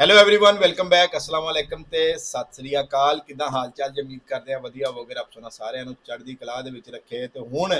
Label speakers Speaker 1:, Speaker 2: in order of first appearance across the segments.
Speaker 1: Hello everyone welcome back ਅਸਲਾਮ ਵਾਲੇਕਮ ਤੇ ਸਤਿ ਸ੍ਰੀ ਅਕਾਲ ਕਿਦਾਂ ਹਾਲ ਚਾਲ ਜੀ ਉਮੀਦ ਕਰਦੇ ਆ ਵਧੀਆ ਹੋਵੇ ਰੱਬ ਸੁਣਾ ਸਾਰਿਆਂ ਨੂੰ ਚੜ੍ਹਦੀ ਕਲਾ ਦੇ ਵਿੱਚ ਰੱਖੇ ਤੇ ਹੁਣ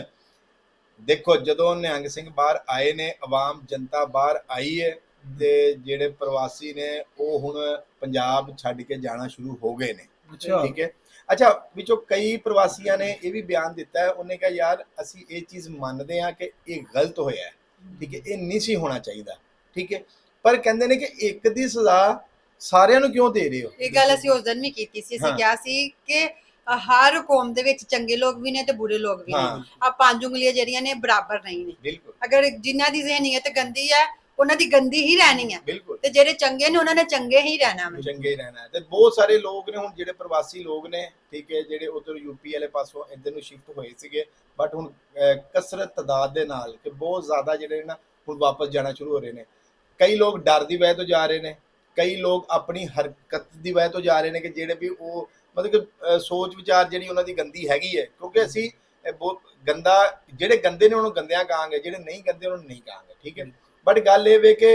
Speaker 1: ਦੇਖੋ ਜਦੋਂ ਨਿਹੰਗ ਸਿੰਘ ਬਾਹਰ ਆਏ ਨੇ ਆਵਾਮ ਜਨਤਾ ਬਾਹਰ ਆਈ ਹੈ ਤੇ ਜਿਹੜੇ ਪ੍ਰਵਾਸੀ ਨੇ ਉਹ ਹੁਣ ਪੰਜਾਬ ਛੱਡ ਕੇ ਜਾਣਾ ਸ਼ੁਰੂ ਹੋ ਗਏ ਨੇ
Speaker 2: ਅੱਛਾ
Speaker 1: ਠੀਕ ਹੈ ਅੱਛਾ ਵਿੱਚੋਂ ਕਈ ਪ੍ਰਵਾਸੀਆਂ ਨੇ ਇਹ ਵੀ ਬਿਆਨ ਦਿੱਤਾ ਹੈ ਉਹਨੇ ਕਿਹਾ ਯਾਰ ਅਸੀਂ ਇਹ ਚੀਜ਼ ਮੰਨਦੇ ਹਾਂ ਕਿ ਇਹ ਗਲਤ ਹੋਇਆ ਹੈ ਠੀਕ ਹੈ ਇਹ ਨਹੀਂ ਸੀ ਹੋਣਾ ਚਾਹੀਦਾ ਠੀਕ ਹੈ ਪਰ ਕਹਿੰਦੇ ਨੇ ਕਿ ਇੱਕ ਦੀ ਸਜ਼ਾ ਸਾਰਿਆਂ ਨੂੰ ਕਿਉਂ ਦੇ ਰਹੇ ਹੋ?
Speaker 3: ਇਹ ਗੱਲ ਅਸੀਂ ਉਸ ਦਿਨ ਵੀ ਕੀਤੀ ਸੀ। ਅਸੀਂ
Speaker 1: ਹਾਂ।
Speaker 3: ਕਿਹਾ ਸੀ ਕਿ ਹਰ ਕੌਮ ਦੇ ਵਿੱਚ ਚੰਗੇ ਲੋਕ ਵੀ ਨੇ ਤੇ ਬੁਰੇ ਲੋਕ ਵੀ
Speaker 1: ਹਾਂ।
Speaker 3: ਨੇ ਆ ਪੰਜ ਉਂਗਲੀਆਂ ਜਿਹੜੀਆਂ ਨੇ ਬਰਾਬਰ ਨਹੀਂ ਨੇ।
Speaker 1: ਬਿਲਕੁਲ।
Speaker 3: ਅਗਰ ਜਿਨ੍ਹਾਂ ਦੀ ਜ਼ਿਹਨੀਅਤ ਗੰਦੀ ਹੈ ਉਹਨਾਂ ਦੀ ਗੰਦੀ ਹੀ ਰਹਿਣੀ ਹੈ।
Speaker 1: ਬਿਲਕੁਲ।
Speaker 3: ਤੇ ਜਿਹੜੇ ਚੰਗੇ ਨੇ ਉਹਨਾਂ ਨੇ ਚੰਗੇ ਹੀ ਰਹਿਣਾ ਵਾ।
Speaker 1: ਚੰਗੇ ਹੀ ਰਹਿਣਾ। ਹੈ ਤੇ ਬਹੁਤ ਸਾਰੇ ਲੋਕ ਨੇ ਹੁਣ ਜਿਹੜੇ ਪ੍ਰਵਾਸੀ ਲੋਕ ਨੇ ਠੀਕ ਹੈ ਜਿਹੜੇ ਉਧਰ ਯੂਪੀ ਵਾਲੇ ਪਾਸੋਂ ਇੱਧਰ ਨੂੰ ਸ਼ਿਫਟ ਹੋਏ ਸੀਗੇ ਬਟ ਹੁਣ ਅਹ, ਕਸਰਤ ਤਦਾਦ ਦੇ ਨਾਲ ਕਿ ਬਹੁਤ ਜ਼ਿਆਦਾ ਜਿਹੜੇ ਨਾ ਹੁਣ ਵਾਪਸ ਜਾਣਾ ਸ਼ੁਰੂ ਹੋ ਰਹੇ ਨੇ। ਕਈ ਲੋਕ ਡਰ ਦੀ ਵਜ੍ਹਾ ਤੋਂ ਜਾ ਰਹੇ ਨੇ ਕਈ ਲੋਕ ਆਪਣੀ ਹਰਕਤ ਦੀ ਵਜ੍ਹਾ ਤੋਂ ਜਾ ਰਹੇ ਨੇ ਕਿ ਜਿਹੜੇ ਵੀ ਉਹ ਮਤਲਬ ਕਿ ਸੋਚ ਵਿਚਾਰ ਜਿਹੜੀ ਉਹਨਾਂ ਦੀ ਗੰਦੀ ਹੈਗੀ ਹੈ ਕਿਉਂਕਿ ਅਸੀਂ ਬਹੁਤ ਗੰਦਾ ਜਿਹੜੇ ਗੰਦੇ ਨੇ ਉਹਨੂੰ ਗੰਦਿਆਂ ਕਹਾਂਗੇ ਜਿਹੜੇ ਨਹੀਂ ਗੰਦੇ ਉਹਨਾਂ ਨੂੰ ਨਹੀਂ ਕਹਾਂਗੇ ਠੀਕ ਹੈ। ਬਟ ਗੱਲ ਇਹ ਵੇ ਕਿ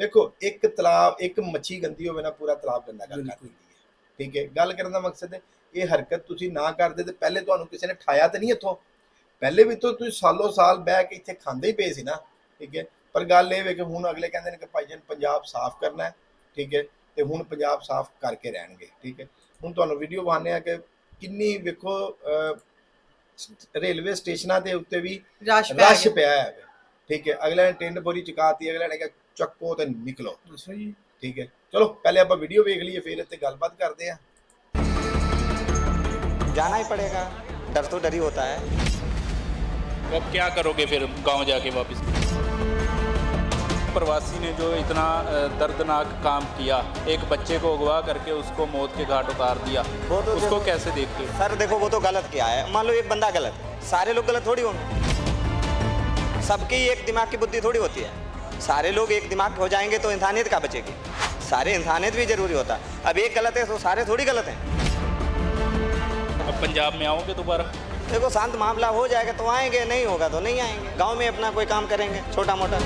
Speaker 1: ਦੇਖੋ ਇੱਕ ਤਲਾਬ ਇੱਕ ਮੱਛੀ ਗੰਦੀ ਹੋਵੇ ਨਾ ਪੂਰਾ ਤਲਾਬ ਗੰਦਾ ਕਰ। ਦਿੰਦੀ ਹੈ ਠੀਕ ਹੈ। ਗੱਲ ਕਰਨ ਦਾ ਮਕਸਦ ਹੈ ਇਹ ਹਰਕਤ ਤੁਸੀਂ ਨਾ ਕਰਦੇ ਤੇ ਪਹਿਲੇ ਤੁਹਾਨੂੰ ਕਿਸੇ ਨੇ ਠਾਇਆ ਤਾਂ ਨਹੀਂ ਇੱਥੋਂ। ਪਹਿਲੇ ਵੀ ਤਾਂ ਤੁਸੀਂ ਸਾਲੋ ਸਾਲ ਬਹਿ ਕੇ ਇੱਥੇ ਖਾਂਦੇ ਹੀ ਪਏ ਸੀ ਨਾ ਠੀਕ ਹੈ। ਪਰ ਗੱਲ ਇਹ ਵੇ ਕਿ ਹੁਣ ਅਗਲੇ ਕਹਿੰਦੇ ਨੇ ਕਿ ਭਾਈ ਜਾਨ ਪੰਜਾਬ ਸਾਫ਼ ਕਰਨਾ ਹੈ ਠੀਕ ਹੈ ਤੇ ਹੁਣ ਪੰਜਾਬ ਸਾਫ਼ ਕਰਕੇ ਰਹਿਣਗੇ ਠੀਕ ਹੈ ਹੁਣ ਤੁਹਾਨੂੰ ਵੀਡੀਓ ਬਣਾਉਂਦੇ ਆ ਕਿ ਕਿੰਨੀ ਵੇਖੋ ਅਹ, ਰੇਲਵੇ ਸਟੇਸ਼ਨਾਂ ਦੇ ਉੱਤੇ ਵੀ
Speaker 3: ਰਸ਼ ਪੈ
Speaker 1: ਰਸ਼
Speaker 3: ਗਿਆ
Speaker 1: ਪਿਆ ਹੈ ਠੀਕ ਹੈ ਅਗਲੇ ਨੇ ਟਿੰਡ ਬੋਰੀ ਚੁਕਾਤੀ ਅਗਲੇ ਨੇ ਕਿਹਾ ਚੱਕੋ ਤੇ ਨਿਕਲੋ
Speaker 2: ਅੱਛਾ ਜੀ
Speaker 1: ਠੀਕ ਹੈ ਚਲੋ ਪਹਿਲੇ ਆਪਾਂ ਵੀਡੀਓ ਵੇਖ ਲਈਏ ਫਿਰ ਇੱਥੇ ਗੱਲਬਾਤ ਕਰਦੇ ਆ
Speaker 4: जाना ही पड़ेगा डर तो डर ही होता है
Speaker 5: तो अब क्या करोगे फिर गांव जाके वापस प्रवासी ने जो इतना दर्दनाक काम किया एक बच्चे को अगवा करके उसको मौत के घाट उतार दिया
Speaker 4: वो तो
Speaker 5: उसको कैसे देखते
Speaker 4: सर देखो वो तो गलत किया है। मान लो एक बंदा गलत सारे लोग गलत थोड़ी होंगे। सबकी एक दिमाग की बुद्धि थोड़ी होती है। सारे लोग एक दिमाग हो जाएँगे तो इंसानियत का बचेगी? सारे इंसानियत भी ज़रूरी होता। है अब एक गलत है तो सारे थोड़ी गलत हैं।
Speaker 5: अब पंजाब में आओगे दोबारा?
Speaker 4: देखो शांत मामला हो जाएगा तो आएँगे नहीं होगा तो नहीं आएँगे। गाँव में अपना कोई काम करेंगे छोटा मोटा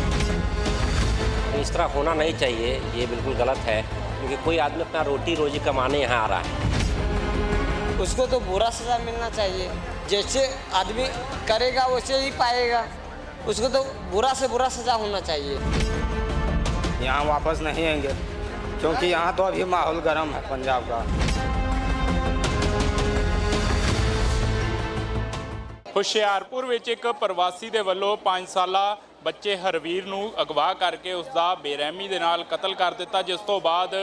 Speaker 6: इस तरह होना नहीं चाहिए ये बिल्कुल गलत है क्योंकि कोई आदमी अपना रोटी रोजी कमाने यहाँ आ रहा है
Speaker 7: उसको तो बुरा सज़ा मिलना चाहिए जैसे आदमी करेगा वैसे ही पाएगा उसको तो बुरा से बुरा सज़ा होना चाहिए
Speaker 8: यहाँ वापस नहीं आएंगे क्योंकि यहाँ तो अभी माहौल गर्म है पंजाब का
Speaker 5: ਹੁਸ਼ਿਆਰਪੁਰ ਵਿੱਚ ਇੱਕ ਪ੍ਰਵਾਸੀ ਦੇ ਵੱਲੋਂ 5 ਸਾਲਾ ਬੱਚੇ ਹਰਵੀਰ ਨੂੰ ਅਗਵਾ ਕਰਕੇ ਉਸ ਦਾ ਬੇਰਹਿਮੀ ਦੇ ਨਾਲ ਕਤਲ ਕਰ ਦਿੱਤਾ, ਜਿਸ ਤੋਂ ਬਾਅਦ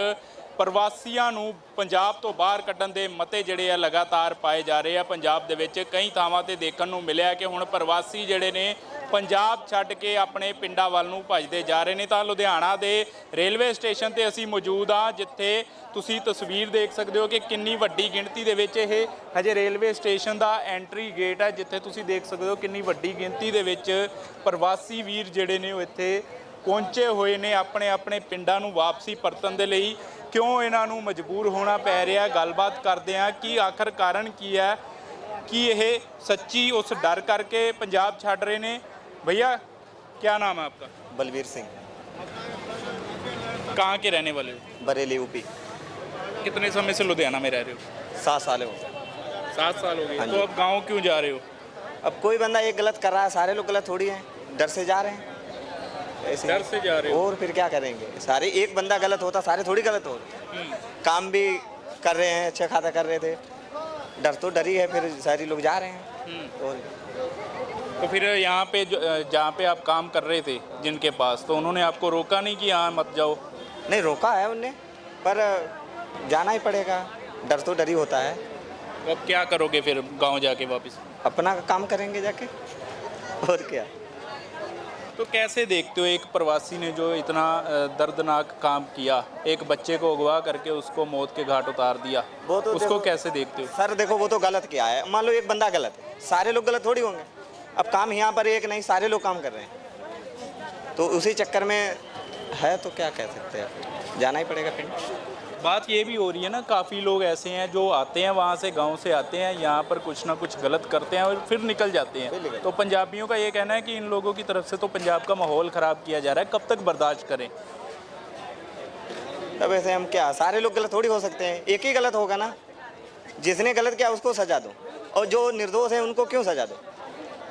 Speaker 5: ਪ੍ਰਵਾਸੀਆਂ ਨੂੰ ਪੰਜਾਬ ਤੋਂ ਬਾਹਰ ਕੱਢਣ ਦੇ ਮਤੇ ਜਿਹੜੇ ਆ ਲਗਾਤਾਰ ਪਾਏ ਜਾ ਰਹੇ ਆ। ਪੰਜਾਬ ਦੇ ਵਿੱਚ ਕਈ ਥਾਵਾਂ ਤੇ ਦੇਖਣ ਨੂੰ ਮਿਲਿਆ ਕਿ ਹੁਣ ਪ੍ਰਵਾਸੀ ਜਿਹੜੇ ਨੇ ਪੰਜਾਬ ਛੱਡ ਕੇ ਆਪਣੇ ਪਿੰਡਾਂ ਵੱਲ ਨੂੰ ਭੱਜਦੇ ਜਾ ਰਹੇ ਨੇ ਤਾਂ ਲੁਧਿਆਣਾ ਦੇ ਰੇਲਵੇ ਸਟੇਸ਼ਨ ਤੇ ਅਸੀਂ ਮੌਜੂਦ ਆ ਜਿੱਥੇ ਤੁਸੀਂ ਤਸਵੀਰ ਦੇਖ ਸਕਦੇ ਹੋ ਕਿ ਕਿੰਨੀ ਵੱਡੀ ਗਿਣਤੀ ਦੇ ਵਿੱਚ ਇਹ ਹਜੇ ਰੇਲਵੇ ਸਟੇਸ਼ਨ ਦਾ ਐਂਟਰੀ ਗੇਟ ਹੈ, ਜਿੱਥੇ ਤੁਸੀਂ ਦੇਖ ਸਕਦੇ ਹੋ ਕਿੰਨੀ ਵੱਡੀ ਗਿਣਤੀ ਦੇ ਵਿੱਚ ਪ੍ਰਵਾਸੀ ਵੀਰ ਜਿਹੜੇ ਨੇ ਉਹ ਇੱਥੇ ਪਹੁੰਚੇ ਹੋਏ ਨੇ ਆਪਣੇ ਆਪਣੇ ਪਿੰਡਾਂ ਨੂੰ ਵਾਪਸੀ ਪਰਤਣ ਦੇ ਲਈ। ਕਿਉਂ ਇਹਨਾਂ ਨੂੰ ਮਜਬੂਰ ਹੋਣਾ ਪੈ ਰਿਹਾ? ਗੱਲਬਾਤ ਕਰਦੇ ਆ ਕਿ ਆਖਰ ਕਾਰਨ ਕੀ ਹੈ, ਕਿ ਇਹ ਸੱਚੀ ਉਸ ਡਰ ਕਰਕੇ ਪੰਜਾਬ ਛੱਡ ਰਹੇ ਨੇ? भैया क्या नाम है आपका?
Speaker 4: बलवीर सिंह।
Speaker 5: कहाँ के रहने वाले हो?
Speaker 4: बरेली यूपी।
Speaker 5: कितने समय से लुधियाना में रह रहे हो?
Speaker 4: सात साल हो गए।
Speaker 5: सात साल हो गए।
Speaker 4: हाँ
Speaker 5: तो अब गाँव क्यों जा रहे हो?
Speaker 4: अब कोई बंदा एक गलत कर रहा है सारे लोग गलत थोड़ी हैं। डर से जा रहे हैं। ऐसे।
Speaker 5: डर से जा रहे हो?
Speaker 4: और फिर क्या करेंगे? सारे एक बंदा गलत होता सारे थोड़ी गलत हो
Speaker 5: हम्म,
Speaker 4: काम भी कर रहे हैं अच्छा खाता कर रहे थे। डर तो डर ही है फिर सारे लोग जा रहे हैं।
Speaker 5: तो,
Speaker 4: और
Speaker 5: तो फिर यहाँ पे जो- जहाँ पे आप काम कर रहे थे जिनके पास तो उन्होंने आपको रोका नहीं कि यहाँ मत जाओ?
Speaker 4: नहीं रोका है उनने पर जाना ही पड़ेगा। डर तो डर ही होता है।
Speaker 5: तो अब क्या करोगे फिर गाँव जाके वापस?
Speaker 4: अपना काम करेंगे जाके? और क्या?
Speaker 5: तो कैसे देखते हो एक प्रवासी ने जो इतना दर्दनाक काम किया एक बच्चे को अगवा करके उसको मौत के घाट उतार दिया
Speaker 4: वो तो
Speaker 5: उसको कैसे देखते हो?
Speaker 4: सर देखो वो तो गलत किया है। मान लो एक बंदा गलत है सारे लोग गलत थोड़ी होंगे। अब काम यहाँ पर एक नहीं सारे लोग काम कर रहे हैं। तो उसी चक्कर में है तो क्या कह सकते हैं? जाना ही पड़ेगा पिंड
Speaker 5: बात ये भी हो रही है ना काफ़ी लोग ऐसे हैं जो आते हैं वहाँ से गाँव से आते हैं यहाँ पर कुछ ना कुछ गलत करते हैं और फिर निकल जाते हैं। तो पंजाबियों का ये कहना है कि इन लोगों की तरफ़ से तो पंजाब का माहौल ख़राब किया जा रहा है। कब तक बर्दाश्त करें?
Speaker 4: अब ऐसे हम क्या सारे लोग गलत थोड़ी हो सकते हैं। एक ही गलत होगा ना? जिसने गलत किया उसको सजा दो। और जो निर्दोष है उनको क्यों सजा दो?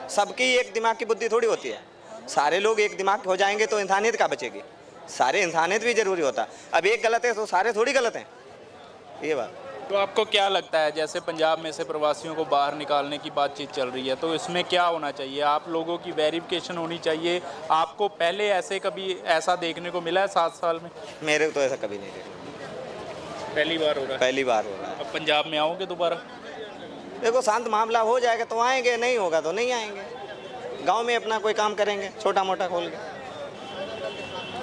Speaker 4: सबकी एक दिमाग की बुद्धि थोड़ी होती है। सारे लोग एक दिमाग हो जाएँगे तो इंसानियत का बचेगी? सारे इंसानियत भी ज़रूरी होता। अब एक गलत है तो सारे थोड़ी गलत हैं। ये बात।
Speaker 5: तो आपको क्या लगता है जैसे पंजाब में से प्रवासियों को बाहर निकालने की बातचीत चल रही है तो इसमें क्या होना चाहिए? आप लोगों की वेरिफिकेशन होनी चाहिए। आपको पहले ऐसे कभी ऐसा देखने को मिला है सात साल में?
Speaker 4: मेरे को तो ऐसा कभी नहीं देखा।
Speaker 5: पहली बार हो रहा है।
Speaker 4: पहली बार हो रहा है।
Speaker 5: अब पंजाब में आओगे दोबारा?
Speaker 4: देखो शांत मामला हो जाएगा तो आएँगे नहीं होगा तो नहीं आएँगे। गाँव में अपना कोई काम करेंगे छोटा मोटा खोल के।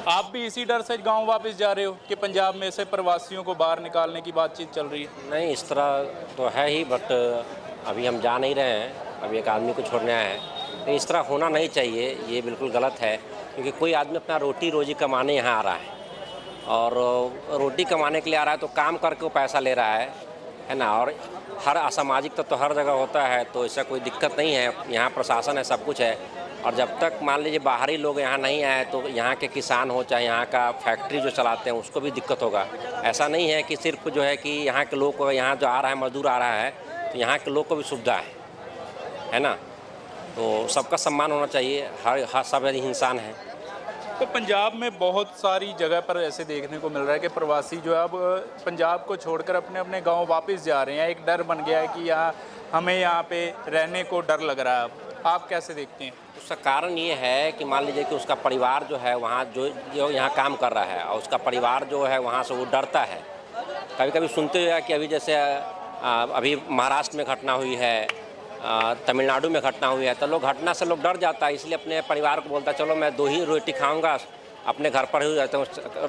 Speaker 5: आप भी इसी डर से गाँव वापस जा रहे हो कि पंजाब में से प्रवासियों को बाहर निकालने की बातचीत चल रही है?
Speaker 6: नहीं, इस तरह तो है ही बट अभी हम जा नहीं रहे हैं। अभी एक आदमी को छोड़ने आए हैं। तो इस तरह होना नहीं चाहिए, ये बिल्कुल गलत है, क्योंकि कोई आदमी अपना रोटी रोजी कमाने यहाँ आ रहा है। और रोटी कमाने के लिए आ रहा है तो काम करके वो पैसा ले रहा है है ना? और हर असामाजिक तत्व तो हर जगह होता है तो इससे कोई दिक्कत नहीं है। यहाँ प्रशासन है, सब कुछ है। और जब तक मान लीजिए बाहरी लोग यहाँ नहीं आए तो यहाँ के किसान हो, चाहे यहाँ का फैक्ट्री जो चलाते हैं, उसको भी दिक्कत होगा। ऐसा नहीं है कि सिर्फ़ जो है कि यहाँ के लोग को, यहाँ जो आ रहा है, मजदूर आ रहा है तो यहाँ के लोग को भी सुविधा है। है ना? तो सबका सम्मान होना चाहिए, हर हर, सब इंसान है।
Speaker 5: तो पंजाब में बहुत सारी जगह पर ऐसे देखने को मिल रहा है कि प्रवासी जो है, अब पंजाब को छोड़कर अपने अपने गाँव वापस जा रहे हैं। एक डर बन गया है कि यहाँ, हमें यहाँ पे रहने को डर लग रहा है अब। आप कैसे देखते हैं?
Speaker 6: उसका कारण ये है कि मान लीजिए कि उसका परिवार जो है वहाँ जो जो यहाँ काम कर रहा है और उसका परिवार जो है वहाँ से वो डरता है। कभी कभी सुनते हुए कि अभी जैसे अभी महाराष्ट्र में घटना हुई है तमिलनाडु में घटना हुई है तो लोग घटना से लोग डर जाता है इसलिए अपने परिवार को बोलता है चलो मैं दो ही रोटी खाऊँगा अपने घर पर ही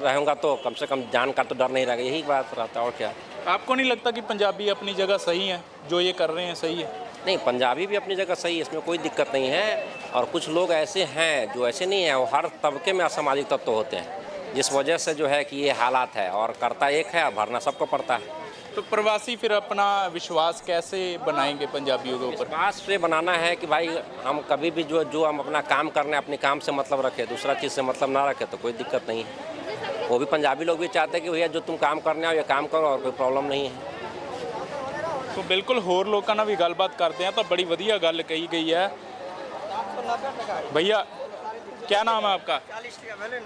Speaker 6: रहूँगा तो कम से कम जान का तो डर नहीं रहेगा यही बात रहता है और क्या?
Speaker 5: आपको नहीं लगता कि पंजाबी अपनी जगह सही है? जो ये कर रहे हैं सही है?
Speaker 6: नहीं पंजाबी भी अपनी जगह सही है इसमें कोई दिक्कत नहीं है। और कुछ लोग ऐसे हैं जो ऐसे नहीं हैं वो हर तबके में असामाजिक तत्व तो होते हैं जिस वजह से जो है कि ये हालात है और करता एक है और भरना सबको पड़ता है।
Speaker 5: तो प्रवासी फिर अपना विश्वास कैसे बनाएँगे पंजाबियों के ऊपर?
Speaker 6: विश्वास पे बनाना है कि भाई हम कभी भी जो जो हम अपना काम करने अपने काम से मतलब रखें दूसरा चीज़ से मतलब ना रखें तो कोई दिक्कत नहीं है। वो भी पंजाबी लोग भी चाहते हैं कि भैया जो तुम काम करने आओ ये काम करो और कोई प्रॉब्लम नहीं है।
Speaker 5: तो ਬਿਲਕੁਲ ਹੋਰ ਲੋਕਾਂ ਨਾਲ ਵੀ ਗੱਲਬਾਤ ਕਰਦੇ ਆ ਤਾਂ ਬੜੀ ਵਧੀਆ ਗੱਲ ਕਹੀ ਗਈ ਹੈ भैया क्या नाम है आपका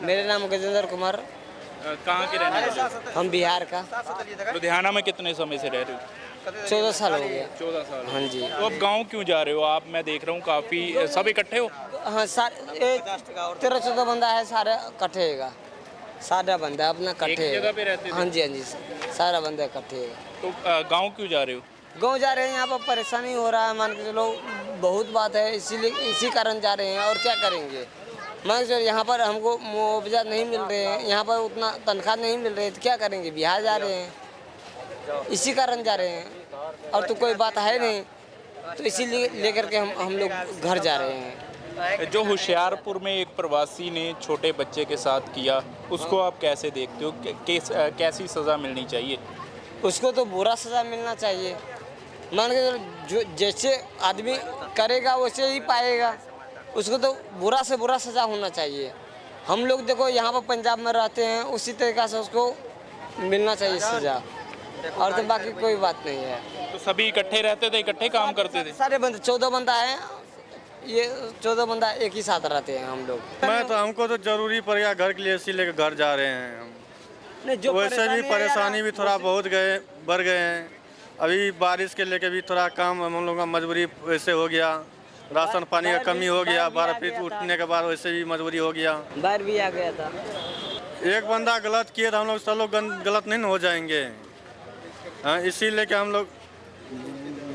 Speaker 7: मेरे नाम गजेंद्र कुमार
Speaker 5: अ, कहाँ के रहने वाले हो?
Speaker 7: हम बिहार का
Speaker 5: लुधियाना में कितने समय से रह रहे हो
Speaker 7: चौदह साल हो गया
Speaker 5: चौदह साल
Speaker 7: हाँ जी
Speaker 5: तो अब गांव क्यों जा रहे हो आप मैं देख रहा हूँ काफी सब इकट्ठे हो
Speaker 7: हाँ सारे तेरह चौदह बंदा है सारे कट्ठेगा सारा बंदा अपना कट्ठे
Speaker 5: जगह पे रहते थे?
Speaker 7: हाँ जी हाँ जी सारा बंदा कट्ठे
Speaker 5: तो अ, गांव क्यों जा रहे हो
Speaker 7: गाँव जा रहे हैं यहाँ पर परेशानी हो रहा है मान के चलो बहुत बात है इसीलिए इसी कारण जा रहे हैं और क्या करेंगे? मान के चलो यहाँ पर हमको मुआवजा नहीं मिल रहे हैं यहाँ पर उतना तनख्वाह नहीं मिल रही है तो क्या करेंगे? बिहार जा रहे हैं इसी कारण जा रहे हैं और तो कोई बात है नहीं तो इसीलिए लेकर के हम हम लोग घर जा रहे हैं।
Speaker 5: जो होशियारपुर में एक प्रवासी ने छोटे बच्चे के साथ किया उसको आप कैसे देखते हो? कैस, कैसी सज़ा मिलनी चाहिए?
Speaker 7: उसको तो बुरा सज़ा मिलना चाहिए। मान के चलो जो जैसे आदमी करेगा वैसे ही पाएगा। उसको तो बुरा से बुरा सज़ा होना चाहिए। हम लोग देखो यहाँ पर पंजाब में रहते हैं उसी तरीक़ा से उसको मिलना चाहिए सज़ा। और तो बाकी कोई बात नहीं है।
Speaker 5: तो सभी इकट्ठे रहते थे इकट्ठे काम करते थे?
Speaker 7: सारे बंदे चौदह बंदा है। ये चौदह बंदा एक ही साथ रहते हैं हम लोग।
Speaker 2: मैं तो हमको तो ज़रूरी पड़ गया घर के लिए इसी लेकर घर जा रहे हैं हम।
Speaker 7: नहीं जो
Speaker 2: वैसे भी परेशानी भी थोड़ा बहुत गए बढ़ गए हैं। अभी बारिश के लेके भी थोड़ा काम हम लोग का मजबूरी वैसे हो गया। राशन पानी का कमी हो गया बारह फीट उठने के बाद वैसे भी मजबूरी हो गया।
Speaker 7: बाहर भी आ गया था।
Speaker 2: एक बंदा गलत किए तो हम लोग सब लोग गलत नहीं हो जाएँगे। हाँ इसीलिए कि हम लोग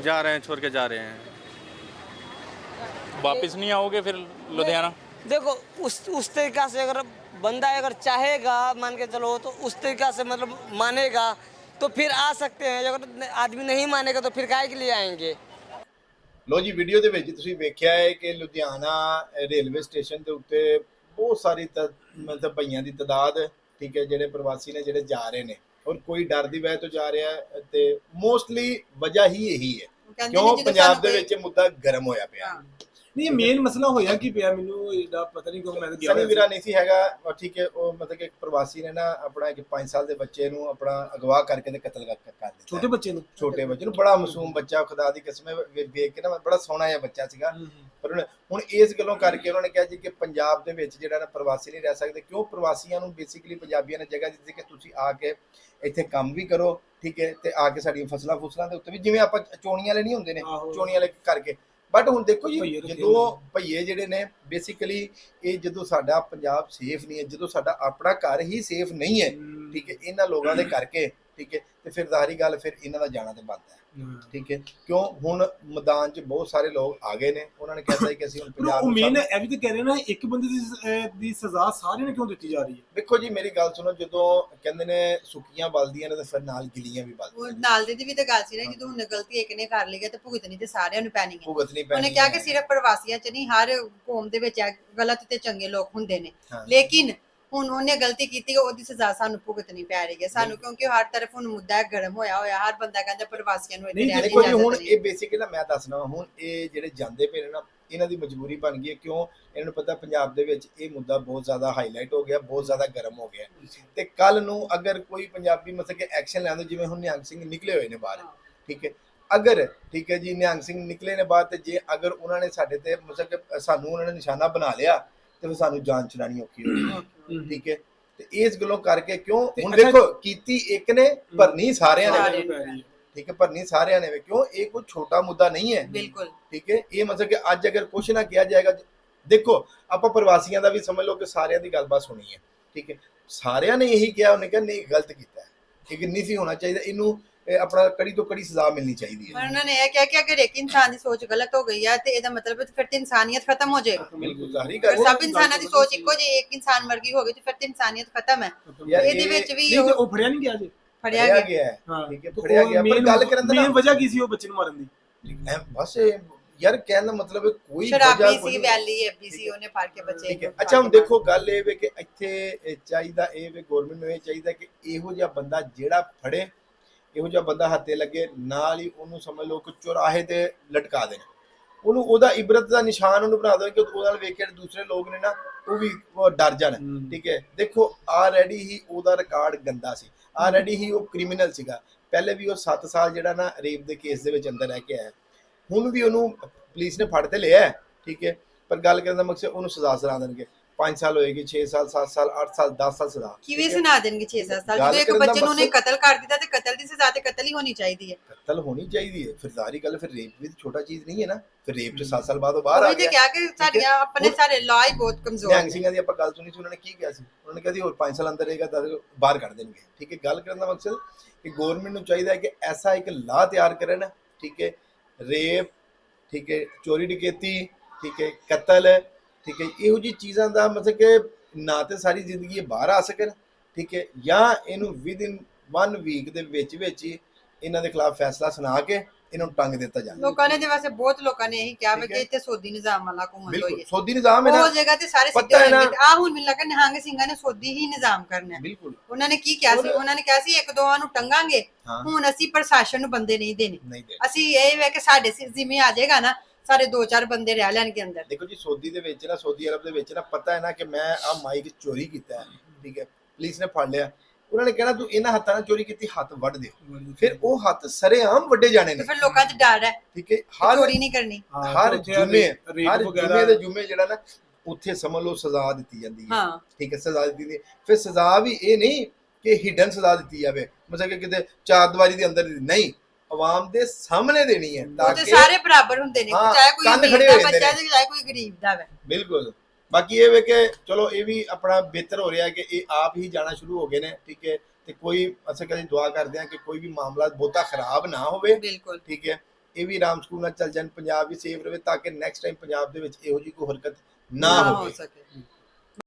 Speaker 2: जा रहे हैं छोड़ के जा रहे हैं।
Speaker 5: वापस नहीं आओगे फिर लुधियाना?
Speaker 7: देखो उस उस तरीका से अगर बंदा अगर चाहेगा मान के चलो तो उस तरीका से मतलब मानेगा। तो फिर आ सकते हैं अगर आदमी नहीं मानेगा तो फिर काहे के लिए आएंगे
Speaker 1: ਲੋ ਜੀ ਵੀਡੀਓ ਦੇ ਵਿੱਚ ਤੁਸੀਂ ਵੇਖਿਆ ਹੈ ਕਿ ਲੁਧਿਆਣਾ ਰੇਲਵੇ ਸਟੇਸ਼ਨ ਦੇ ਉੱਤੇ ਬਹੁਤ ਸਾਰੀ ਤ- ਮਤਲਬ ਭਈਆਂ ਦੀ ਤਾਦਾਦ ਠੀਕ ਹੈ ਜਿਹੜੇ ਪ੍ਰਵਾਸੀ ਨੇ ਜਿਹੜੇ ਜਾ ਰਹੇ ਨੇ ਔਰ ਕੋਈ ਡਰ ਦੀ ਵਜ੍ਹਾ ਤੋਂ ਜਾ ਰਿਹਾ ਹੈ ਤੇ ਮੋਸਟਲੀ ਵਜ੍ਹਾ ਹੀ ਇਹੀ ਹੈ
Speaker 3: ਕਹਿੰਦੇ ਨੇ
Speaker 1: ਕਿਉਂ
Speaker 3: ਜਦੋਂ
Speaker 1: ਪੰਜਾਬ
Speaker 3: ਸਾਨੂੰ
Speaker 1: ਦੇ
Speaker 3: ਕੋਈ-
Speaker 1: ਵਿੱਚ ਮੁੱਦਾ ਗਰਮ ਹੋਇਆ ਪਿਆ
Speaker 3: ਹਾਂ।
Speaker 9: ਨਹੀਂ ਇਹ ਮੇਨ ਮਸਲਾ ਹੋਇਆ ਕੀ ਪਿਆ ਮੈਨੂੰ ਇਹਦਾ ਪਤਾ ਨਹੀਂ ਕਿਉਂ ਮੈਂ ਤਾਂ ਗਿਆ
Speaker 1: ਸਨੀ ਵੀਰਾ ਨਹੀਂ ਸੀ ਹੈਗਾ ਉਹ ਠੀਕ ਹੈ ਉਹ ਮਤਲਬ ਕਿ ਇੱਕ ਪ੍ਰਵਾਸੀ ਨੇ ਨਾ ਆਪਣਾ ਇੱਕ 5 ਸਾਲ ਦੇ ਬੱਚੇ ਨੂੰ ਆਪਣਾ ਅਗਵਾ ਕਰਕੇ ਤੇ ਕਤਲ ਕਰ ਕਰ ਦਿੱਤਾ।
Speaker 9: ਛੋਟੇ ਬੱਚੇ ਨੂੰ?
Speaker 1: ਛੋਟੇ ਬੱਚੇ ਨੂੰ ਬੜਾ ਮਾਸੂਮ ਬੱਚਾ ਖੁਦਾ ਦੀ ਕਸਮ ਹੈ ਵੇਖ ਕੇ ਨਾ ਬੜਾ ਸੋਹਣਾ ਜਿਹਾ ਬੱਚਾ ਸੀਗਾ। ਪਰ ਹੁਣ ਇਸ ਗੱਲੋਂ ਕਰਕੇ ਉਹਨਾਂ ਨੇ ਕਿਹਾ ਜੀ ਕਿ ਪੰਜਾਬ ਦੇ ਵਿੱਚ ਜਿਹੜਾ ਨਾ ਪ੍ਰਵਾਸੀ ਨਹੀਂ ਰਹਿ ਸਕਦੇ ਕਿਉਂ ਪ੍ਰਵਾਸੀਆਂ ਨੂੰ ਬੇਸਿਕਲੀ ਪੰਜਾਬੀਆਂ ਨੇ ਜਗ੍ਹਾ ਦਿੱਤੀ ਕਿ ਤੁਸੀਂ ਆ ਕੇ ਇੱਥੇ ਕੰਮ ਵੀ ਕਰੋ ਠੀਕ ਹੈ ਤੇ ਆ ਕੇ ਸਾਡੀਆਂ ਫਸਲਾਂ ਫੁਸਲਾਂ ਦੇ ਉੱਤੇ ਵੀ ਜਿਵੇਂ ਆਪਾਂ ਚੋਣੀਆਂ ਵਾਲੇ ਨਹੀਂ ਹੁੰਦੇ ਨੇ। ਚੋਣੀਆਂ ਵਾਲੇ ਕਰਕੇ। ਬਟ ਹੁਣ ਦੇਖੋ ਜੀ ਜਦੋਂ ਭਈਏ ਜਿਹੜੇ ਨੇ ਬੇਸਿਕਲੀ ਇਹ ਜਦੋਂ ਸਾਡਾ ਪੰਜਾਬ ਸੇਫ ਨਹੀਂ ਹੈ ਜਦੋਂ ਸਾਡਾ ਆਪਣਾ ਘਰ ਹੀ ਸੇਫ ਨਹੀਂ ਹੈ। ਠੀਕ ਹੈ ਇਹਨਾਂ ਲੋਕਾਂ ਦੇ ਕਰਕੇ ਠੀਕ ਹੈ ਤੇ ਫਿਰ ਜ਼ਾਹਰੀ ਗੱਲ ਫਿਰ ਇਹਨਾਂ ਦਾ ਜਾਣਾ ਤੇ ਬਣਦਾ ਹੈ। ਠੀਕ ਹੈ ਕਿਉਂ? ਹੁਣ ਮੈਦਾਨ 'ਚ ਬਹੁਤ ਸਾਰੇ ਲੋਕ ਆ ਗਏ ਨੇ ਉਹਨਾਂ ਨੇ ਕਹਿਤਾ ਕਿ ਅਸੀਂ ਹੁਣ ਪੰਜਾਬ
Speaker 9: ਉਹ
Speaker 1: ਨੂੰ
Speaker 9: ਮੇਨ ਇਹ ਵੀ ਤਾਂ ਕਹਿ ਰਹੇ ਨਾ ਇੱਕ ਬੰਦੇ ਦੀ ਸ- ਅਹ ਦੀ ਸਜ਼ਾ ਸਾਰਿਆਂ ਨੂੰ ਕਿਉਂ ਦਿੱਤੀ ਜਾ ਰਹੀ ਹੈ?
Speaker 1: ਵੇਖੋ ਜੀ ਮੇਰੀ ਗੱਲ ਸੁਣੋ ਜਦੋਂ ਕਹਿੰਦੇ ਨੇ ਸੁੱਕੀਆਂ ਬਲਦੀਆਂ ਨੇ ਤੇ ਫਿਰ ਨਾਲ ਗਿੱਲੀਆਂ ਵੀ ਬਲਦੀਆਂ
Speaker 3: ਉਹ ਨਾਲ ਦੀ ਵੀ ਤਾਂ ਗੱਲ ਸੀ ਨਾ ਜਦੋਂ ਹੁਣ ਗਲਤੀ ਇੱਕ ਨੇ ਕਰ ਲਈ ਹੈ ਤੇ ਭੁਗਤਣੀ ਤੇ ਸਾਰਿਆਂ ਨੂੰ ਪੈਣੀ ਹੈ।
Speaker 1: ਭੁਗਤਣੀ ਪੈਣੀ
Speaker 3: ਉਹਨੇ ਕਿਹਾ ਕਿ। ਸਿਰਫ ਪ੍ਰਵਾਸੀਆਂ ਚ ਨਹੀਂ ਹਰ ਕੌਮ ਦੇ ਵਿੱਚ ਇਹ ਗਲਤ ਤੇ ਚੰਗੇ ਲੋਕ ਹੁੰਦੇ ਨੇ।
Speaker 1: ਹਾਂ।
Speaker 3: ਲੇਕਿਨ ਹੁਣ ਉਹਨੇ ਗਲਤੀ ਕੀਤੀ ਉਹਦੀ ਸਜ਼ਾ ਸਾਨੂੰ ਭੁਗਤਣੀ ਪੈ ਰਹੀ ਹੈ। ਸਾਨੂੰ ਕਿਉਂਕਿ ਹਰ ਤਰਫ ਹੁਣ ਮੁੱਦਾ ਹੈ, ਗਰਮ ਹੋਇਆ ਹੋਇਆ ਹਰ ਬੰਦਾ ਕਹਿੰਦਾ ਪ੍ਰਵਾਸੀਆਂ ਨੂੰ ਇੱਥੇ ਰਹਿਣ ਦੀ
Speaker 1: ਜੀ ਹੁਣ
Speaker 3: ਇਜਾਜ਼ਤ
Speaker 1: ਇਹ ਬੇਸਿਕਲੀ ਨਾ ਮੈਂ ਦੱਸਣਾ ਹੁਣ ਇਹ ਜਿਹੜੇ ਜਾਂਦੇ ਪਏ ਨੇ ਨਾ ਇਹਨਾਂ ਦੀ ਮਜਬੂਰੀ ਬਣ ਗਈ ਹੈ। ਕਿਉਂ? ਇਹਨਾਂ ਨੂੰ ਪਤਾ ਪੰਜਾਬ ਦੇ ਵਿੱਚ ਇਹ ਮੁੱਦਾ ਬਹੁਤ ਜ਼ਿਆਦਾ ਹਾਈਲਾਈਟ ਹੋ ਗਿਆ ਬਹੁਤ ਜ਼ਿਆਦਾ ਗਰਮ ਹੋ ਗਿਆ ਤੇ ਕੱਲ ਨੂੰ ਅਗਰ ਕੋਈ ਪੰਜਾਬੀ ਮਤਲਬ ਕਿ ਐਕਸ਼ਨ ਲੈਂਦਾ ਜਿਵੇਂ ਹੁਣ ਨਿਹੰਗ ਸਿੰਘ ਨਿਕਲੇ ਹੋਏ ਨੇ ਬਾਹਰ ਠੀਕ ਹੈ? ਅਗਰ ਠੀਕ ਹੈ ਜੀ ਨਿਹੰਗ ਸਿੰਘ ਨਿਕਲੇ ਨੇ ਬਾਹਰ ਤੇ ਜੇ ਅਗਰ ਉਹਨਾਂ ਨੇ ਸਾਡੇ ਤੇ ਮਤਲਬ ਕਿ ਸਾਨੂੰ ਉਹਨਾਂ ਨੇ ਨਿਸ਼ਾਨਾ ਬਣਾ ਲਿਆ ਤੇ ਫਿਰ ਸਾਨੂੰ ਜਾਨ ਛੁਡਾਣੀ ਔਖੀ ਹੋ ਜਾਣੀ ਠੀਕ ਹੈ? ਤੇ ਇਸ ਗੱਲੋਂ ਕਰਕੇ ਕਿਉਂ ਹੁਣ ਦੇਖੋ ਕੀਤੀ ਇੱਕ ਨੇ ਭਰਨੀ ਸਾਰਿਆਂ ਨੇ। ਠੀਕ ਹੈ? ਭਰਨੀ ਸਾਰਿਆਂ ਨੇ। ਕਿਉਂ? ਇਹ ਕੋਈ ਛੋਟਾ ਮੁੱਦਾ ਨਹੀਂ ਹੈ।
Speaker 3: ਬਿਲਕੁਲ।
Speaker 1: ਠੀਕ ਹੈ? ਇਹ ਮਤਲਬ ਕਿ ਅੱਜ ਅਗਰ ਕੁਛ ਨਾ ਕਿਹਾ ਜਾਏਗਾ ਦੇਖੋ ਆਪਾਂ ਪ੍ਰਵਾਸੀਆਂ ਦਾ ਵੀ ਸਮਝ ਲਓ ਕਿ ਸਾਰਿਆਂ ਦੀ ਗੱਲਬਾਤ ਸੁਣੀ ਹੈ। ਠੀਕ ਹੈ? ਸਾਰਿਆਂ ਨੇ ਇਹੀ ਕਿਹਾ ਉਹਨੇ ਕਿਹਾ ਨਹੀਂ ਗਲਤ ਕੀਤਾ ਹੈ। ਠੀਕ ਹੈ ਨਹੀਂ ਸੀ ਹੋਣਾ ਚਾਹੀਦਾ? ਇਹਨੂੰ ਇਹ ਆਪਣਾ ਕੜੀ ਤੋਂ ਕੜੀ ਸਜ਼ਾ ਮਿਲਣੀ ਚਾਹੀਦੀ
Speaker 3: ਪਰ
Speaker 1: ਹੈ
Speaker 3: ਉਹਨਾਂ ਨੇ ਇਹ ਕਿਹਾ ਕਿ ਅਗਰ ਇੱਕ ਇਨਸਾਨ ਦੀ ਸੋਚ ਗਲਤ ਹੋ ਗਈ ਹੈ ਤੇ ਇਹਦਾ ਮਤਲਬ ਹੈ ਕਿ ਫਿਰ ਤੇ ਇਨਸਾਨੀਅਤ ਖਤਮ ਹੋ ਜਾਏਗੀ
Speaker 1: ਬਿਲਕੁਲ ਜ਼ਾਹਰੀ
Speaker 3: ਅਗਰ
Speaker 1: ਗੱਲ
Speaker 3: ਸਭ ਇਨਸਾਨਾਂ ਦੀ ਸੋਚ ਇੱਕੋ ਜਿਹੀ ਇੱਕ ਇਨਸਾਨ ਵਰਗੀ ਹੋ ਗਈ ਤੇ ਫਿਰ ਤੇ ਇਨਸਾਨੀਅਤ ਖਤਮ ਹੈ।
Speaker 1: ਯਾਰ
Speaker 3: ਇਹਦੇ
Speaker 1: ਇਹ-
Speaker 3: ਵਿੱਚ ਵੀ
Speaker 9: ਨਹੀਂ ਤੇ
Speaker 3: ਉਹ
Speaker 9: ਉਹ ਫੜਿਆ ਨਹੀਂ ਗਿਆ ਜੀ
Speaker 3: ਫੜਿਆ
Speaker 1: ਫੜਿਆ
Speaker 3: ਗਿਆ।
Speaker 1: ਗਿਆ। ਹੈ।
Speaker 9: ਹਾਂ
Speaker 1: ਠੀਕ ਹੈ ਫੜਿਆ ਗਿਆ। ਪਰ ਗੱਲ ਕਰਨ ਦਾ
Speaker 9: main
Speaker 1: ਨਾ
Speaker 9: ਵਜ੍ਹਾ ਕੀ ਸੀ ਉਹ ਬੱਚੇ ਨੂੰ ਮਾਰਨ ਦੀ?
Speaker 1: ਐ ਬਸ ਇਹ ਯਾਰ ਕਹਿਣ ਦਾ ਮਤਲਬ ਹੈ ਕੋਈ
Speaker 3: ਸ਼ਰਾਬੀ
Speaker 1: ਵਜ੍ਹਾ
Speaker 3: ਸੀ
Speaker 1: ਕੋਈ-
Speaker 3: ਵੈਲੀ ਐਬੀ ਸੀ ਉਹਨੇ ਫੜ ਕੇ ਬੱਚੇ
Speaker 1: ਠੀਕ ਹੈ।
Speaker 3: ਨੂੰ
Speaker 1: ਅੱਛਾ ਹੁਣ ਦੇਖੋ ਗੱਲ ਇਹ ਵੇ ਕਿ ਇੱਥੇ ਇਹ ਚਾਹੀਦਾ ਇਹ ਵੇ ਗਵਰਨਮੈਂਟ ਨੂੰ ਇਹ ਚਾਹੀਦਾ ਕਿ ਇਹੋ ਜਿਹਾ ਬੰਦਾ ਜਿਹੜਾ ਫੜੇ ਇਹੋ ਜਿਹਾ ਬੰਦਾ ਹੱਥੇ ਲੱਗੇ ਨਾਲ ਹੀ ਉਹਨੂੰ ਸਮਝ ਲਓ ਕਿ ਚੁਰਾਹੇ ਤੇ ਲਟਕਾ ਦੇਣ। ਉਹਨੂੰ ਉਹਦਾ ਇਬਰਤ ਦਾ ਨਿਸ਼ਾਨ ਉਹਨੂੰ ਬਣਾ ਦੇਣ ਕਿ ਉਹਦੇ ਨਾਲ ਵੇਖ ਕੇ ਦੂਸਰੇ ਲੋਕ ਨੇ ਨਾ ਉਹ ਵੀ ਡਰ ਜਾਣ। ਠੀਕ ਹੈ? ਦੇਖੋ ਆਲਰੇਡੀ ਹੀ ਉਹਦਾ ਰਿਕਾਰਡ ਗੰਦਾ ਸੀ। ਆਲਰੇਡੀ ਹੀ ਉਹ ਕ੍ਰਿਮੀਨਲ ਸੀਗਾ। ਪਹਿਲੇ ਵੀ ਉਹ 7 ਸਾਲ ਜਿਹੜਾ ਨਾ ਰੇਪ ਦੇ ਕੇਸ ਦੇ ਵਿੱਚ ਅੰਦਰ ਰਹਿ ਕੇ ਆਇਆ। ਹੁਣ ਵੀ ਉਹਨੂੰ ਪੁਲਿਸ ਨੇ ਫੜ ਤੇ ਲਿਆ ਠੀਕ ਹੈ? ਪਰ ਗੱਲ ਕਰਨ ਦਾ ਮਕਸਦ ਉਹਨੂੰ ਸਜ਼ਾ ਸੁਣਾ ਦੇਣਗੇ। 5 ਸਾਲ ਹੋਏਗੀ 6 ਸਾਲ 7 ਸਾਲ 8 ਸਾਲ 10 ਸਾਲ ਸਜ਼ਾ
Speaker 3: ਕਿਵੇਂ
Speaker 1: ਹੈ?
Speaker 3: ਸੁਣਾ ਦੇਣਗੇ 6-7 ਸਾਲ ਜਦੋਂ ਇੱਕ ਬੱਚੇ ਨੂੰ ਉਹਨੇ ਕਤਲ ਕਰ ਦਿੱਤਾ ਤੇ ਕਤਲ ਦੀ ਸਜ਼ਾ ਤੇ ਕਤਲ ਹੀ ਹੋਣੀ ਚਾਹੀਦੀ ਹੈ
Speaker 1: ਕਤਲ ਹੋਣੀ ਚਾਹੀਦੀ ਹੈ ਫਿਰ ਜ਼ਾਹਰੀ ਗੱਲ ਫਿਰ ਰੇਪ ਵੀ ਛੋਟਾ ਚੀਜ਼ ਨਹੀਂ ਹੈ ਨਾ ਫਿਰ ਰੇਪ ਚ 7 ਸਾਲ ਬਾਅਦ ਉਹ ਬਾਹਰ ਆ ਗਿਆ
Speaker 3: ਕਿਹਾ ਕਿ ਸਾਡੀਆਂ ਆਪਣੇ ਸਾਰੇ ਲਾਅ ਹੀ ਬਹੁਤ ਕਮਜ਼ੋਰ ਨੇ
Speaker 1: ਸਿੰਘਾਂ ਦੀ ਆਪਾਂ ਗੱਲ ਸੁਣੀ ਸੀ ਉਹਨਾਂ ਨੇ ਕੀ ਕਿਹਾ ਸੀ ਉਹਨਾਂ ਨੇ ਕਿਹਾ ਸੀ ਹੋਰ 5 ਸਾਲ ਅੰਦਰ ਰਹੇਗਾ ਤਾਂ ਬਾਹਰ ਕੱਢ ਦੇਣਗੇ ਠੀਕ ਹੈ ਗੱਲ ਕਰਨ ਦਾ ਮਕਸਦ ਕਿ ਗਵਰਨਮੈਂਟ ਨੂੰ ਚਾਹੀਦਾ ਹੈ ਕਿ ਐਸਾ ਇੱਕ ਲਾਅ ਤਿਆਰ ਕਰਨ ਠੀਕ ਹੈ ਰੇਪ ਠੀਕ ਹੈ ਚੋਰੀ ਡਕੈਤੀ ਠੀਕ ਹੈ ਕਤਲ ਠੀਕ ਹੈ ਇਹੋ ਜੀ ਚੀਜ਼ਾਂ ਦਾ ਮਤਲਬ ਕਿ ਨਾ ਤੇ ਸਾਰੀ ਜ਼ਿੰਦਗੀ ਇਹ ਬਾਹਰ ਆ ਸਕਣ ਠੀਕ ਹੈ? ਜਾਂ ਇਹਨੂੰ ਵਿਦ ਇਨ 1 ਵੀਕ ਦੇ ਵਿੱਚ ਵਿੱਚ ਹੀ ਇਹਨਾਂ ਦੇ ਖਿਲਾਫ ਫੈਸਲਾ ਸੁਣਾ ਕੇ ਇਹਨਾਂ ਨੂੰ ਟੰਗ ਦਿੱਤਾ ਜਾਵੇ।
Speaker 3: ਲੋਕਾਂ ਨੇ ਦੇ ਵਾਸਤੇ ਬਹੁਤ ਲੋਕਾਂ ਨੇ ਇਹੀ ਕਿਹਾ ਵਾ ਕਿ। ਇੱਥੇ ਸੋਦੀ ਨਿਜ਼ਾਮ ਵਾਲਾ ਘੁੰਮਣ
Speaker 1: ਬਿਲਕੁਲ
Speaker 3: ਹੈ।
Speaker 1: ਸੋਧੀ ਨਿਜ਼ਾਮ ਹੈ ਨਾ
Speaker 3: ਉਹ ਜਗ੍ਹਾ ਤੇ ਸਾਰੇ ਸਿੱਧੇ ਆ ਹੁਣ ਮੈਨੂੰ ਲੱਗਾ ਨਿਹੰਗ ਸਿੰਘਾਂ ਨੇ ਸੋਦੀ ਹੀ ਨਿਜ਼ਾਮ ਕਰਨਾ ਹੈ।
Speaker 1: ਬਿਲਕੁਲ।
Speaker 3: ਉਹਨਾਂ ਨੇ ਕੀ ਕਿਹਾ ਸੀ?
Speaker 1: ਉਹ-
Speaker 3: ਉਹਨਾਂ ਨੇ ਕਿਹਾ ਸੀ ਇੱਕ ਦੋਵਾਂ ਨੂੰ ਟੰਗਾਂਗੇ ਹੁਣ ਅਸੀਂ ਪ੍ਰਸ਼ਾਸਨ ਨੂੰ ਬੰਦੇ ਨਹੀਂ ਦੇਣੇ। ਅਸੀਂ ਇਹ ਵੇ ਕਿ ਸਾਡੇ ਸਿਰ ਜ਼ਿੰਮੇ ਆ ਜਾਏਗਾ ਨਾ ਸਾਰੇ ਦੋ ਚਾਰ ਬੰਦੇ ਰਹਿ ਲੈਣਗੇ ਅੰਦਰ।
Speaker 1: ਦੇਖੋ ਜੀ ਸੌਦੀ ਦੇ ਵਿੱਚ ਨਾ ਸੌਦੀ ਅਰਬ ਦੇ ਵਿੱਚ ਨਾ ਪਤਾ ਹੈ ਨਾ ਕਿ ਮੈਂ ਆ ਮਾਈਕ ਚੋਰੀ ਕੀਤਾ ਹੈ। ਠੀਕ ਹੈ ਪੁਲਿਸ ਨੇ ਫੜ ਲਿਆ। ਉਹਨਾਂ ਨੇ ਕਹਿਣਾ ਤੂੰ ਇਹਨਾਂ ਹੱਥਾਂ ਨਾਲ ਚੋਰੀ ਕੀਤੀ ਹੱਥ ਵੱਢ ਦੇ ਫਿਰ ਉਹ ਹੱਥ ਸਰੇਆਮ ਵੱਡੇ ਜਾਣੇ ਨੇ।
Speaker 3: ਫਿਰ ਲੋਕਾਂ 'ਚ ਡਰ ਹੈ
Speaker 1: ਠੀਕ ਹੈ ਹਰ
Speaker 3: ਚੋਰੀ ਨਹੀਂ ਕਰਨੀ।
Speaker 1: ਹਰ ਜੁਮੇ ਹਰ
Speaker 9: ਵਗੈਰਾ-
Speaker 1: ਜੁਮੇ ਦੇ ਜੁਮੇ ਜਿਹੜਾ ਨਾ ਉੱਥੇ ਸਮਝ ਲਓ ਸਜ਼ਾ ਦਿੱਤੀ ਜਾਂਦੀ ਹੈ।
Speaker 3: ਹਾਂ।
Speaker 1: ਠੀਕ ਹੈ ਸਜ਼ਾ ਦਿੱਤੀ ਫਿਰ ਸਜ਼ਾ ਵੀ ਇਹ ਨਹੀਂ ਕਿ ਹਿਡਨ ਸਜ਼ਾ ਦਿੱਤੀ ਜਾਵੇ। ਮਤਲਬ ਕਿ ਕਿਤੇ ਚਾਰ ਦੀਵਾਰੀ ਦੇ ਅੰਦਰ ਨਹੀਂ। ਆਵਾਮ ਦੇ ਸਾਹਮਣੇ ਦੇਣੀ ਹੈ ਤਾਂ
Speaker 3: ਤੇ
Speaker 1: ਕਿ
Speaker 3: ਸਾਰੇ ਬਰਾਬਰ ਹੁੰਦੇ ਨੇ
Speaker 1: ਹਾਂ,
Speaker 3: ਚਾਹੇ ਕੋਈ
Speaker 1: ਕੰਨ
Speaker 3: ਅਮੀਰ
Speaker 1: ਖੜੇ
Speaker 3: ਦਾ
Speaker 1: ਹੋ ਜਾਂਦੇ
Speaker 3: ਬੱਚਾ। ਤੇ ਚਾਹੇ ਕੋਈ ਗਰੀਬ ਦਾ ਵੇ।
Speaker 1: ਬਿਲਕੁਲ। ਬਾਕੀ ਇਹ ਵੇ ਕਿ ਚਲੋ ਇਹ ਵੀ ਆਪਣਾ ਬਿਹਤਰ ਹੋ ਰਿਹਾ ਕਿ ਇਹ ਆਪ ਹੀ ਜਾਣਾ ਸ਼ੁਰੂ ਹੋ ਗਏ ਨੇ ਠੀਕ ਹੈ? ਤੇ ਕੋਈ ਅਸੀਂ ਕਦੇ ਦੁਆ ਕਰਦੇ ਹਾਂ ਕਿ ਕੋਈ ਵੀ ਮਾਮਲਾ ਬਹੁਤਾ ਖਰਾਬ ਨਾ ਹੋਵੇ
Speaker 3: ਬਿਲਕੁਲ।
Speaker 1: ਠੀਕ ਹੈ? ਇਹ ਵੀ ਆਰਾਮ ਸਕੂਲ ਨਾਲ ਚੱਲ ਜਾਣ ਪੰਜਾਬ ਵੀ ਸੇਫ ਰਵੇ ਤਾਂ ਕਿ ਨੈਕਸਟ ਟਾਈਮ ਪੰਜਾਬ ਦੇ ਵਿੱਚ ਇਹੋ ਜਿਹੀ ਕੋਈ ਹਰਕਤ ਨਾ ਹੋਵੇ।
Speaker 3: ਸਕੇ।